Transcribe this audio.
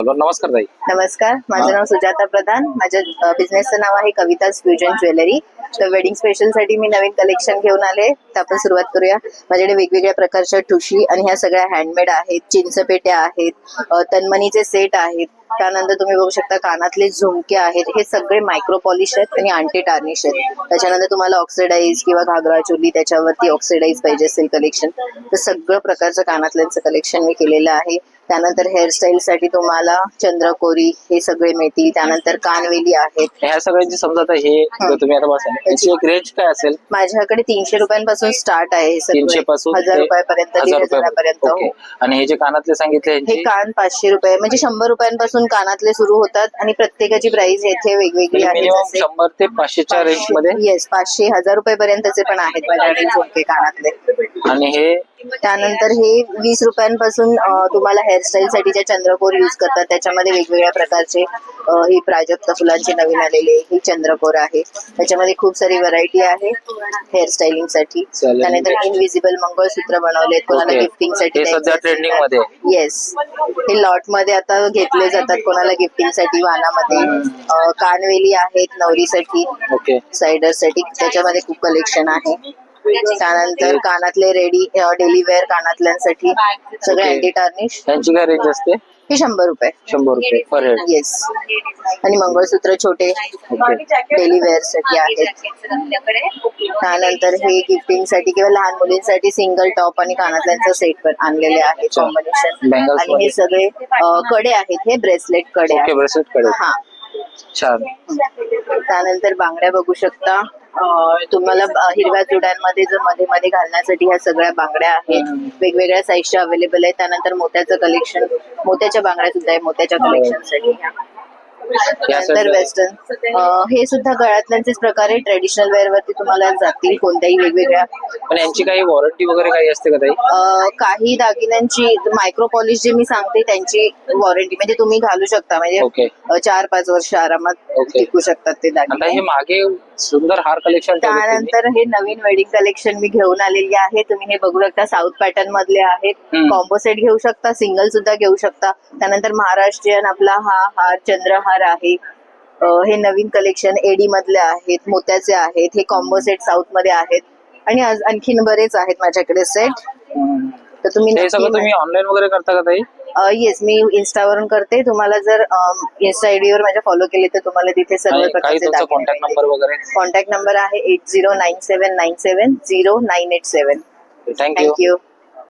नमस्कार ताई. नमस्कार माझं नाव सुजाता प्रधान. माझ्या बिझनेसचं नाव आहे कविताज फ्युजन ज्वेलरी तर वेडिंग स्पेशलसाठी मी नवीन कलेक्शन घेऊन आले. तर आपण सुरुवात करूया. माझ्याकडे वेगवेगळ्या प्रकारच्या ठुशी आणि ह्या सगळ्या हँडमेड आहेत. चिंचपेट्या आहेत तन्मणीचे सेट आहेत. त्यानंतर तुम्ही बघू शकता कानातले झुमके आहेत. हे सगळे मायक्रो पॉलिश आहेत आणि अँटी टार्निश आहेत. त्याच्यानंतर तुम्हाला ऑक्सिडाईज किंवा घागरा चोली त्याच्यावरती ऑक्सिडाईज पाहिजे असेल कलेक्शन तर सगळं प्रकारचं कानातल्यांचं कलेक्शन मी केलेलं आहे. त्यानंतर हेअरस्टाईल साठी तुम्हाला चंद्रकोरी हे सगळे मिळतील. त्यानंतर कानवेली आहेत. ह्या सगळ्यांची समजा आता हे तुम्ही आता बसा याची एक रेंज काय असेल? माझ्याकडे तीनशे रुपयांपासून स्टार्ट आहे हे तीनशे पासून हजार ते रुपयापर्यंत दीड हजार हजारापर्यंत रुपये. हो. आणि हे जे कानातले सांगितले हे यांची? कान पाचशे रुपये म्हणजे शंभर रुपयांपासून कानातले सुरू होतात आणि प्रत्येकाची प्राइस येथे वेगवेगळी आहे मिनिमम जसे शंभर ते पाचशेच्या रेंजमध्ये? येस पाचशे हजार रुपयापर्यंतचे पण आहेत माझ्याकडे झुमके कानातले. आणि हे त्यानंतर हे वीस रुपयांपासून तुम्हाला हेअरस्टाईल साठी जे चंद्रकोर युज करतात त्याच्यामध्ये वेगवेगळ्या प्रकारचे ही प्राजक्त फुलांचे नवीन आलेले ही चंद्रकोर आहे. त्याच्यामध्ये खूप सारी व्हरायटी आहे हेअरस्टाईलिंगसाठी. त्यानंतर इनविजिबल मंगळसूत्र बनवलेत कोणाला. गिफ्टिंगसाठी हे सध्या ट्रेंडिंगमध्ये आहे. येस हे लॉटमध्ये आता घेतले जातात कोणाला गिफ्टिंगसाठी वानामध्ये कानवेली आहेत नवरीसाठी ओके. सायडरसाठी त्याच्यामध्ये खूप कलेक्शन आहे. त्यानंतर कानातले रेडी डेली वेअर कानातल्यांसाठी सगळे Okay. अँटी टार्निश यांची काय रेंज असते? हे शंभर रुपये. शंभर रुपये पर हेड येस आणि मंगळसूत्र छोटे डेली वेअरसाठी आहेत. त्यानंतर हे गिफ्टिंगसाठी किंवा लहान मुलींसाठी सिंगल टॉप आणि कानातल्यांचा सेट पण आणलेले आहे. कॉम्बिनेशन Bangles आणि. हे सगळे अं, कडे आहेत हे ब्रेसलेटकडे ओके आहेत. ब्रेसलेटकडे. हा. छान. त्यानंतर बांगड्या बघू शकता. तुम्हाला हिरव्या चुड्यांमध्ये जर मध्ये मध्ये घालण्यासाठी ह्या सगळ्या बांगड्या आहेत. वेगवेगळ्या साईजच्या अवेलेबल आहेत. त्यानंतर मोत्याचं कलेक्शन मोत्याच्या बांगड्या सुद्धा आहे मोत्याच्या. कलेक्शनसाठी त्यानंतर side ला- वेस्टर्न हे सुद्धा गळ्यातल्यांचेच प्रकारे ट्रेडिशनल वेअर वरती तुम्हाला जातील कोणत्याही वेगवेगळ्या. पण यांची काही वॉरंटी वगैरे काही असते का ताई? अं, काही दागिन्यांची मायक्रो पॉलिश जे मी सांगते त्यांची वॉरंटी म्हणजे तुम्ही घालू शकता. म्हणजे ओके अं, चार पाच वर्ष आरामात ओके. टिकू शकतात ते आता दागिने. हे मागे सुंदर हार कलेक्शन त्यानंतर हे नवीन वेडिंग कलेक्शन मी घेऊन आलेली आहे. तुम्ही हे बघू शकता साऊथ पॅटर्न मधले आहेत. हम्म. कॉम्बो सेट घेऊ शकता सिंगल सुद्धा घेऊ शकता. त्यानंतर महाराष्ट्रीयन आपला हा हार चंद्रहार आहे. हे नवीन कलेक्शन एडी मधले आहेत मोत्याचे आहेत. हे कॉम्बो सेट साऊथमध्ये आहेत. आणि आणखीन बरेच आहेत माझ्याकडे सेट तर तुम्ही हे सगळं तुम्ही ऑनलाईन वगैरे करता का ताई? येस मी इन्स्टावरून करते. तुम्हाला जर इन्स्टा आयडीवर माझ्या फॉलो केले तर तुम्हाला तिथे सर्व आणि काही प्रकारचे तुमचा कॉन्टॅक्ट नंबर वगैरे? कॉन्टॅक्ट नंबर आहे eight zero nine seven nine seven zero nine eight seven thank you thank you